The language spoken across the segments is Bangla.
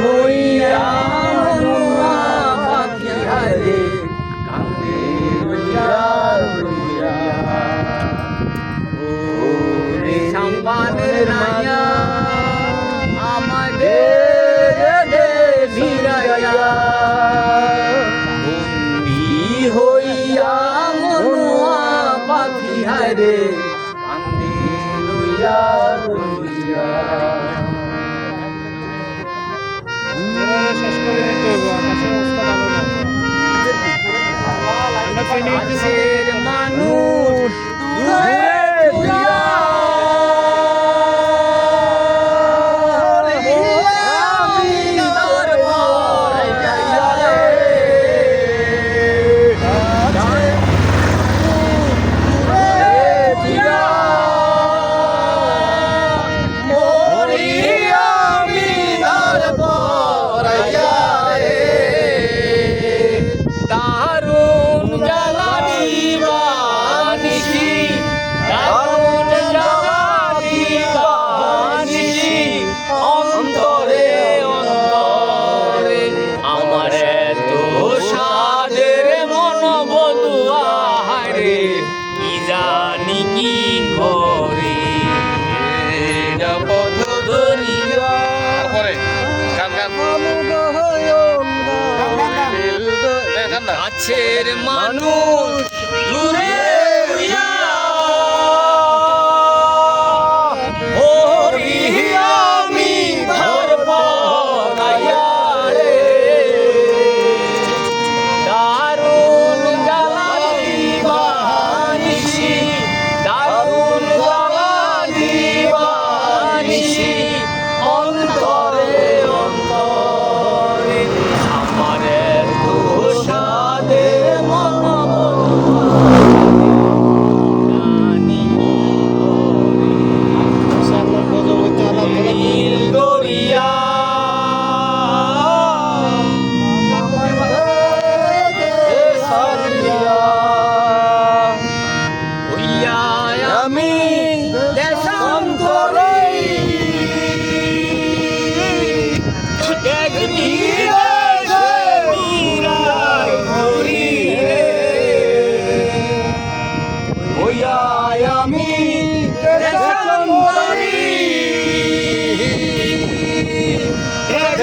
হইয়া পাখি হারে কান্দে রইয়া রইয়া। ও রে সম্পানের রায়া আমাদের রে ভিড়ায়া বন্দি হইয়া মনুয়া পাখি হারে I need to see কাছের মানুষ দূরে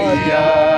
Yeah.